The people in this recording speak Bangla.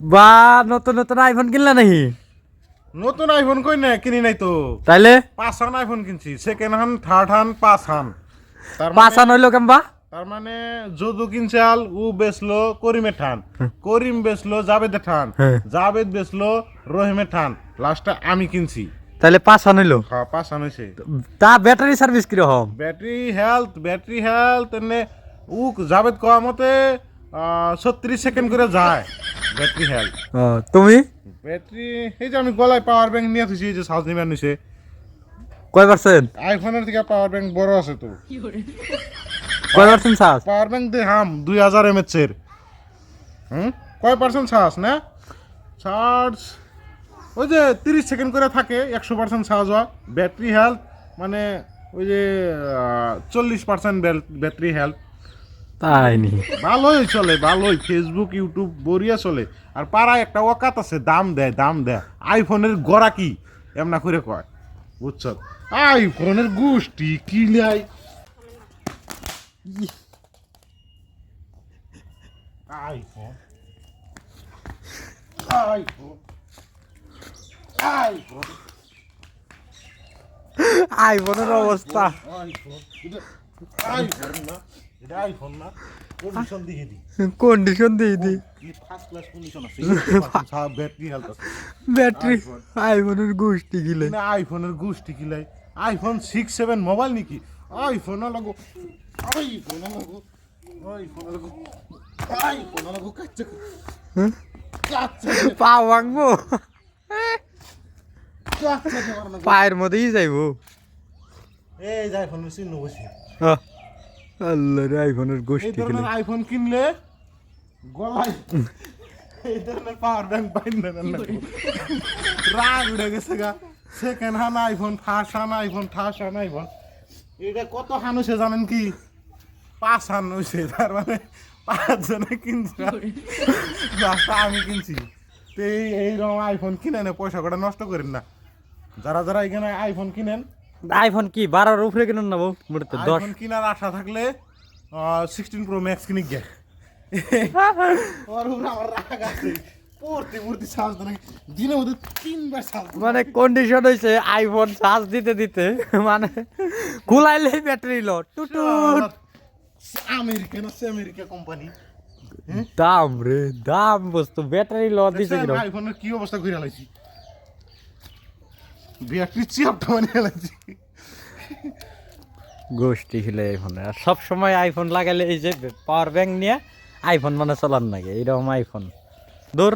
বা নতুন নতুন আইফোন কিনলা নাকি? নতুন আইফোন কই না কিনি নাই তো। তাইলে? পাঁচ হান আইফোন কিনছি সেকেন্ড হ্যান্ড থার্ড হ্যান্ড পাঁচ হান তার পাঁচা মানে নইলো কেমবা? তার মানে যদু কিনচাল ও বেচলো করিমে ঠান করিম বেচলো জাবেদে ঠান হ্যাঁ। জাবেদ বেচলো রহিমে ঠান লাস্টে আমি কিনছি। তাইলে পাঁচা নইলো হ্যাঁ পাঁচ হান হয়েছে তা ব্যাটারি সার্ভিস কীরকম? ব্যাটারি হেলথ ব্যাটারি হেলথ এনে উ জাবেদ কওয়া মতে ছত্রিশ সেকেন্ড করে যায় ব্যাটারি হেলথ তুমি? ব্যাটারি এই যে আমি গলায় পাওয়ার ব্যাংক নিয়ে থুছি এই যে সাউথ নিবার নিছে। কয় পার্সেন্ট আইফোনের থেকে পাওয়ার ব্যাংক বড় আছে তো। কয় পার্সেন্ট চার্জ পাওয়ার ব্যাংক দে হাম দুই হাজার এম এর। হুম? কয় পার্সেন্ট চার্জ না? চার্জ ওই যে তিরিশ সেকেন্ড করে থাকে একশো পার্সেন্ট চার্জ হয়। ব্যাটারি হেলথ মানে ওই যে চল্লিশ পার্সেন্ট ব্যাটারি হেলথ তাই নি। ভালোই চলে ভালোই। ফেসবুক ইউটিউব বরিয়া চলে। আর পাড়ায় একটা ওকাত আছে দাম দেয় দাম দেয়। আইফোনের গড়া কি? এমনা করে কয়। বুঝছ? আইফোনের গোষ্ঠী কিলাই আইফোন আইফোন আইফোন আইফোনের অবস্থা। কন্ডিশন দিয়ে দি। ব্যাটারি। আইফোনের গোষ্ঠী গিলে। না আইফোনের গোষ্ঠী কিলাই আইফোন সিক্স সেভেন মোবাইল নাকি? আইফোন লাগো আইফোন লাগো আইফোন লাগো আইফোন লাগো কাচ্চা কাচ্চা পা ভাঙবো কাচ্চা পায়ের মধ্যেই যাইবো এই আইফোন চিহ্ন বসে। আল্লাহ রে আইফোনের গোষ্ঠী ধরনের আইফোন কিনলে গলায় এই ধরনের পাওয়ার ব্যাংক পাইন না রাগ উঠে গেছে গা। Second hand iPhone first hand iPhone third hand iPhone এটা কত হান হয়েছে জানেন কি? পাঁচ হান হয়েছে তার মানে পাঁচ জনে কিনছে আমি কিনছি। তো এই এইরকম আইফোন কিনেন পয়সা কটা নষ্ট করেন না। যারা যারা এখানে আইফোন কিনেন আইফোন কি বারোর উপরে কিনুন নেব মোটাতে দশ। আইফোন কেনার আশা থাকলে সিক্সটিন প্রো ম্যাক্স কিনে গে আমার রাগ আছে। মানে কন্ডিশন হয়েছে আইফোন চার্জ দিতে দিতে। মানে খুলাইলেই ব্যাটারি লো টুটুট আমেরিকান আছে আমেরিকা কোম্পানি দাম রে দাম বস্তু। ব্যাটারি লো দিছে আইফোনের কি অবস্থা করে লাইছি। ব্যাটারি চিপটা বানিয়ে লাইছি গোষ্ঠী ছিল আইফোনে আর সব সময় আইফোন লাগালে এই যে পাওয়ার ব্যাংক নিয়ে আইফোন মানে চলার নাকি? এইরকম আইফোন দূর?